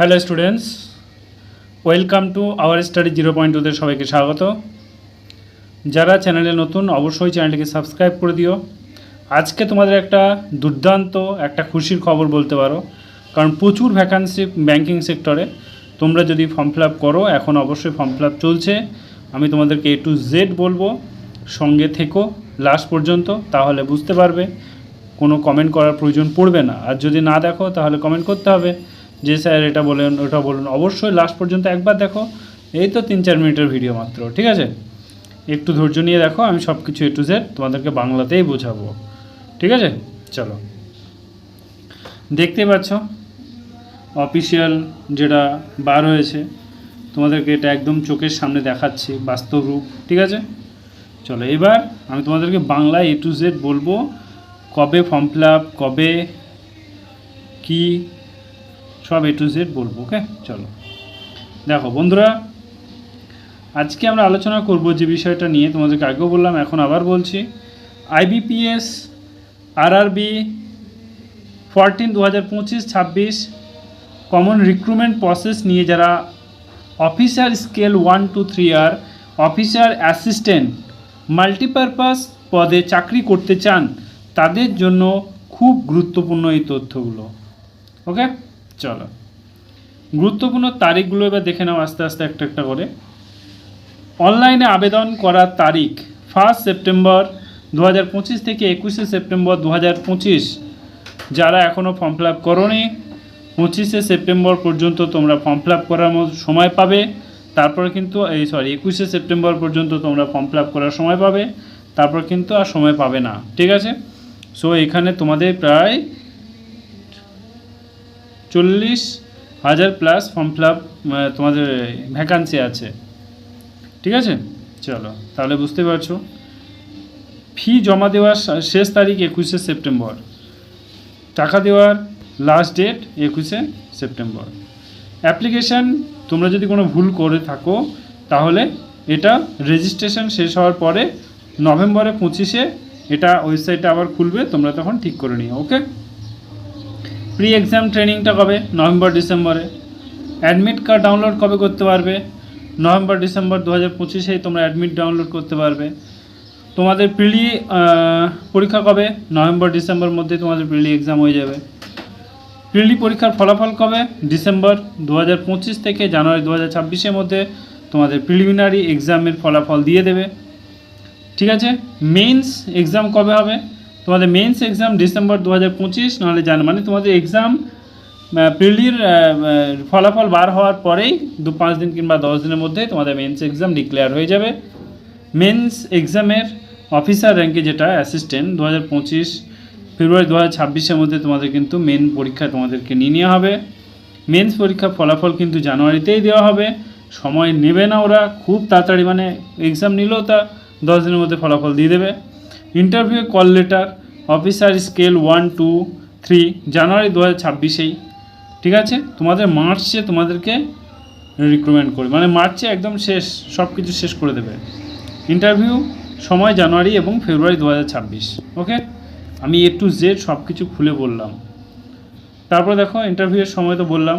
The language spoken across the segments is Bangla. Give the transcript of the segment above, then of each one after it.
Hello students welcome to our study zero point টুতে সবাইকে স্বাগত। যারা চ্যানেলে নতুন, অবশ্যই চ্যানেলটিকে সাবস্ক্রাইব করে দিও। আজকে তোমাদের একটা দুর্দান্ত, একটা খুশির খবর বলতে পারো। কারণ প্রচুর ভ্যাকান্সি ব্যাংকিং সেক্টরে তোমরা যদি ফর্ম ফিল করো, এখন অবশ্যই ফর্ম ফিল চলছে। আমি তোমাদেরকে এ টু জেড বলব। সঙ্গে থেকো লাস্ট পর্যন্ত, তাহলে বুঝতে পারবে। কোনো কমেন্ট করার প্রয়োজন পড়বে না। আর যদি না দেখো, তাহলে কমেন্ট করতে হবে। যে স্যার, এটা বলেন, ওটা বলুন। অবশ্যই লাস্ট পর্যন্ত একবার দেখো, এই তো তিন চার মিনিটের ভিডিও মাত্র, ঠিক আছে? একটু ধৈর্য নিয়ে দেখো, আমি সব কিছু এ টু জেড তোমাদেরকে বাংলাতেই বোঝাবো, ঠিক আছে? চলো। দেখতে পাচ্ছ অফিসিয়াল যেটা বার হয়েছে, তোমাদেরকে এটা একদম চোখের সামনে দেখাচ্ছি, বাস্তব রূপ, ঠিক আছে? চলো, এবার আমি তোমাদেরকে বাংলায় এ টু জেড বলব, কবে ফর্ম ফিল আপ কবে, কি সব এ টু জেড বলব, ওকে? চলো। দেখো, বন্ধুরা, আজকে আমরা আলোচনা করব যে বিষয়টা নিয়ে, তোমাদেরকে আগেও বললাম, এখন আবার বলছি। আইবিপিএস আরআরবি ফরটিন দু হাজার পঁচিশ ছাব্বিশ কমন রিক্রুটমেন্ট প্রসেস নিয়ে যারা officer scale one two three আর অফিসার অ্যাসিস্ট্যান্ট মাল্টিপারপাস পদে চাকরি করতে চান, তাদের জন্য খুব গুরুত্বপূর্ণ এই তথ্যগুলো, ওকে? চলো। গুরুত্বপূর্ণ তারিখগুলো এবার দেখে নাও আস্তে আস্তে একটা একটা করে। অনলাইনে আবেদন করার তারিখ ফার্স্ট সেপ্টেম্বর দু হাজার পঁচিশ থেকে একুশে সেপ্টেম্বর দু হাজার পঁচিশ। যারা এখনও ফর্ম ফিল আপ করোনি, পঁচিশে সেপ্টেম্বর পর্যন্ত তোমরা ফর্ম ফিল আপ করার সময় পাবে। তারপরে কিন্তু, এই সরি একুশে সেপ্টেম্বর পর্যন্ত তোমরা ফর্ম ফিল আপ করার সময় পাবে। তারপর কিন্তু আর সময় পাবে না, ঠিক আছে? সো এখানে তোমাদের প্রায় চল্লিশ হাজার প্লাস ফর্ম ফিল তোমাদের ভ্যাকান্সি আছে। ঠিক আছে? চলো, তাহলে বুঝতে পারছ। ফি জমা দেওয়ার শেষ তারিখ একুশে সেপ্টেম্বর। টাকা দেওয়ার লাস্ট ডেট একুশে সেপ্টেম্বর। অ্যাপ্লিকেশান তোমরা যদি কোনো ভুল করে থাকো, তাহলে এটা রেজিস্ট্রেশন শেষ হওয়ার পরে নভেম্বরে পঁচিশে এটা ওয়েবসাইটটা আবার খুলবে, তোমরা তখন ঠিক করে নিও ওকে প্রি এক্সাম ট্রেনিংটা কবে? নভেম্বর ডিসেম্বরে অ্যাডমিট কার্ড ডাউনলোড কবে করতে পারবে? নভেম্বর ডিসেম্বর দু হাজার পঁচিশেই তোমরা অ্যাডমিট ডাউনলোড করতে পারবে। তোমাদের প্রিলি পরীক্ষা কবে? নভেম্বর ডিসেম্বর মধ্যে তোমাদের প্রিলি এক্সাম হয়ে যাবে। প্রিলি পরীক্ষার ফলাফল কবে? ডিসেম্বর দু হাজার পঁচিশ থেকে জানুয়ারি দু হাজার মধ্যে তোমাদের প্রিলিমিনারি এক্সামের ফলাফল দিয়ে দেবে। ঠিক আছে? মেন্স এক্সাম কবে হবে? তোমাদের মেন্স এক্সাম ডিসেম্বর দু হাজার পঁচিশ, নাহলে জান মানে তোমাদের এক্সাম প্রিলির ফলাফল বার হওয়ার পরেই দু, পাঁচ দিন কিংবা দশ দিনের মধ্যে তোমাদের মেন্স এক্সাম ডিক্লেয়ার হয়ে যাবে। মেন্স এক্সামের অফিসার র্যাঙ্কে যেটা অ্যাসিস্ট্যান্ট দু হাজার পঁচিশ ফেব্রুয়ারি দু হাজার ছাব্বিশের মধ্যে তোমাদের কিন্তু মেন পরীক্ষা তোমাদেরকে নিয়ে নেওয়া হবে। মেন্স পরীক্ষার ফলাফল কিন্তু জানুয়ারিতেই দেওয়া হবে। সময় নেবে না ওরা, খুব তাড়াতাড়ি মানে এক্সাম নিলেও তা দশ দিনের মধ্যে ফলাফল দিয়ে দেবে। Interview call letter, officer scale one, two, three, January দু হাজার ছাব্বিশেই। ঠিক আছে? তোমাদের মার্চে তোমাদেরকে রিক্রুটমেন্ট করবে মানে মার্চে একদম শেষ সব কিছু শেষ করে দেবে। ইন্টারভিউ সময় জানুয়ারি এবং ফেব্রুয়ারি দু হাজার ছাব্বিশ। ওকে? আমি এ টু জেড সব কিছু খুলে বললাম। তারপর দেখো ইন্টারভিউয়ের সময় তো বললাম।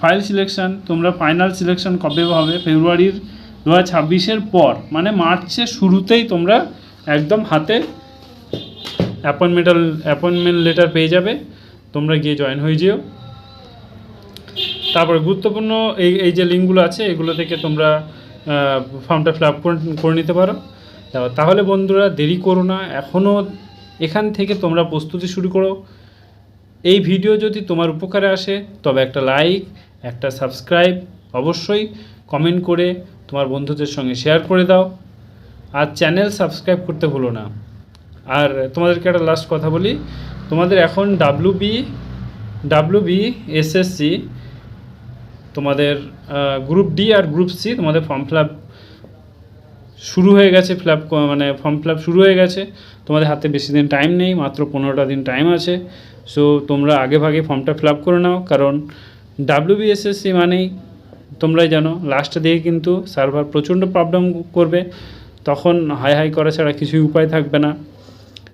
ফাইল সিলেকশন তোমরা ফাইনাল সিলেকশন কবে হবে? ফেব্রুয়ারির দু হাজার পর মানে মার্চের শুরুতেই তোমরা একদম হাতে অ্যাপয়েন্টমেন্টাল অ্যাপয়েন্টমেন্ট লেটার পেয়ে যাবে। তোমরা গিয়ে জয়েন হয়ে যেও। তারপরে গুরুত্বপূর্ণ এই এই যে লিঙ্কগুলো আছে, এগুলো থেকে তোমরা ফর্মটা ফিল আপ করে নিতে পারো। তাহলে বন্ধুরা দেরি করো না এখনও এখান থেকে তোমরা প্রস্তুতি শুরু করো। এই ভিডিও যদি তোমার উপকারে আসে, তবে একটা লাইক একটা সাবস্ক্রাইব অবশ্যই কমেন্ট করে তোমার বন্ধুদের সঙ্গে শেয়ার করে দাও। আর চ্যানেল সাবস্ক্রাইব করতে ভুলো না। আর তোমাদেরকে একটা লাস্ট কথা বলি, তোমাদের এখন W B W B SSC তোমাদের গ্রুপ ডি আর গ্রুপ সি তোমাদের ফর্ম ফিল শুরু হয়ে গেছে ফিল মানে ফর্ম ফিল শুরু হয়ে গেছে। তোমাদের হাতে বেশি দিন টাইম নেই, মাত্র পনেরোটা দিন টাইম আছে। সো তোমরা আগে ভাগে ফর্মটা ফিল করে নাও। কারণ ডাব্লিউবিএসএসসি মানেই তোমরাই জানো লাস্টে দিকে কিন্তু সার্ভার প্রচণ্ড প্রবলেম করবে। তখন হাই হাই করা ছাড়া কিছুই উপায় থাকবে না।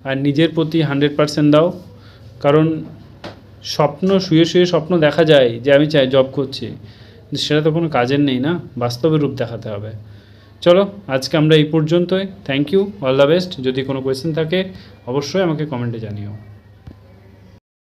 আর নিজের প্রতি হান্ড্রেড পার্সেন্ট দাও। কারণ স্বপ্ন, শুয়ে শুয়ে স্বপ্ন দেখা যায় যে আমি চাই জব করছি। সেটা তো কোনো কাজের নেই না বাস্তবে রূপ দেখাতে হবে। চলো, আজকে আমরা এই পর্যন্তই। Thank you all the best যদি কোনো কোয়েশ্চেন থাকে, অবশ্যই আমাকে কমেন্টে জানিও।